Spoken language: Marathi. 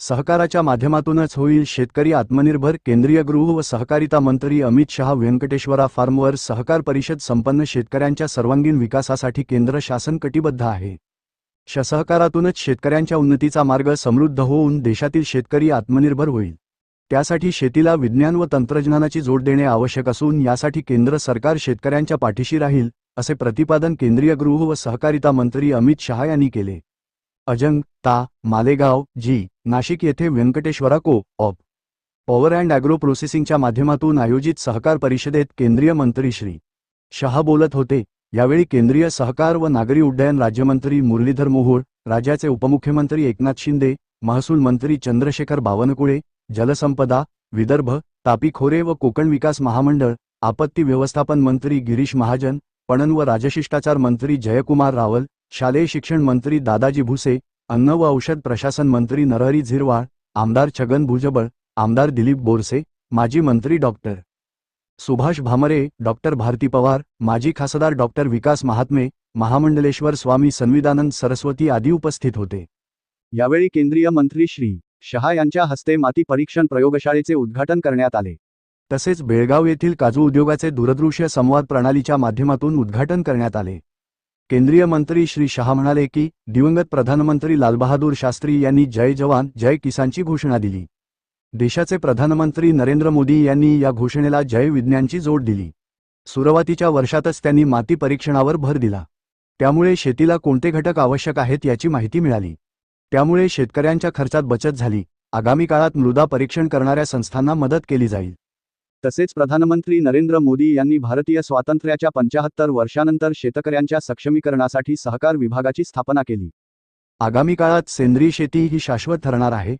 सहकाराच्या माध्यमातूनच होईल. शेतकरी आत्मनिर्भर केंद्रीय गृह व सहकारिता मंत्री अमित शहा व्यंकटेश्वरा फार्मवर सहकार परिषद संपन्न शेतकऱ्यांच्या सर्वांगीण विकासासाठी केंद्र शासन कटिबद्ध आहे. श सहकारातूनच शेतकऱ्यांच्या उन्नतीचा मार्ग समृद्ध होऊन देशातील शेतकरी आत्मनिर्भर होईल. त्यासाठी शेतीला विज्ञान व तंत्रज्ञानाची जोड देणे आवश्यक असून यासाठी केंद्र सरकार शेतकऱ्यांच्या पाठीशी राहील असे प्रतिपादन केंद्रीय गृह व सहकारिता मंत्री अमित शहा यांनी केले. अजंग ता मालेगाव जी नाशिक येथे Venkateshwara co op power and agro प्रोसेसिंगच्या माध्यमातून आयोजित सहकार परिषदेत केंद्रीय मंत्री श्री. शहा बोलत होते यावेळी केंद्रीय सहकार व नागरी उड्डयन राज्यमंत्री मुरलीधर मोहोळ राज्याचे उपमुख्यमंत्री एकनाथ शिंदे महसूल मंत्री चंद्रशेखर बावनकुळे जलसंपदा विदर्भ तापी खोरे व कोकण विकास महामंडळ आपत्ती व्यवस्थापन मंत्री गिरीश महाजन पणन व राजशिष्टाचार मंत्री जयकुमार रावल शालेय शिक्षण मंत्री दादाजी भुसे अन्न व औषध प्रशासन मंत्री नरहरी झिरवाळ आमदार छगन भुजबळ आमदार दिलीप बोरसे माजी मंत्री डॉक्टर सुभाष भामरे डॉक्टर भारती पवार माजी खासदार डॉक्टर विकास महात्मे महामंडलेश्वर स्वामी संविदानंद सरस्वती आदी उपस्थित होते. यावेळी केंद्रीय मंत्री श्री शहा यांच्या हस्ते माती परीक्षण प्रयोगशाळेचे उद्घाटन करण्यात आले. तसेच बेळगाव येथील काजू उद्योगाचे दूरदृश्य संवाद प्रणालीच्या माध्यमातून उद्घाटन करण्यात आले. केंद्रीय मंत्री श्री शहा म्हणाले की दिवंगत प्रधानमंत्री लालबहादूर शास्त्री यांनी जय जवान जय किसानची घोषणा दिली. देशाचे प्रधानमंत्री नरेंद्र मोदी यांनी या घोषणेला जय विज्ञानची जोड दिली. सुरुवातीच्या वर्षातच त्यांनी माती परीक्षणावर भर दिला. त्यामुळे शेतीला कोणते घटक आवश्यक आहेत याची माहिती मिळाली. त्यामुळे शेतकऱ्यांच्या खर्चात बचत झाली. आगामी काळात मृदा परीक्षण करणाऱ्या संस्थांना मदत केली जाईल. तसेच प्रधानमंत्री नरेंद्र मोदी यांनी भारतीय स्वातंत्र्याच्या पंचाहत्तर वर्षानंतर शेतकऱ्यांच्या सक्षमीकरणासाठी सहकार विभागाची स्थापना केली. आगामी काळात सेंद्रिय शेती ही शाश्वत ठरणार आहे.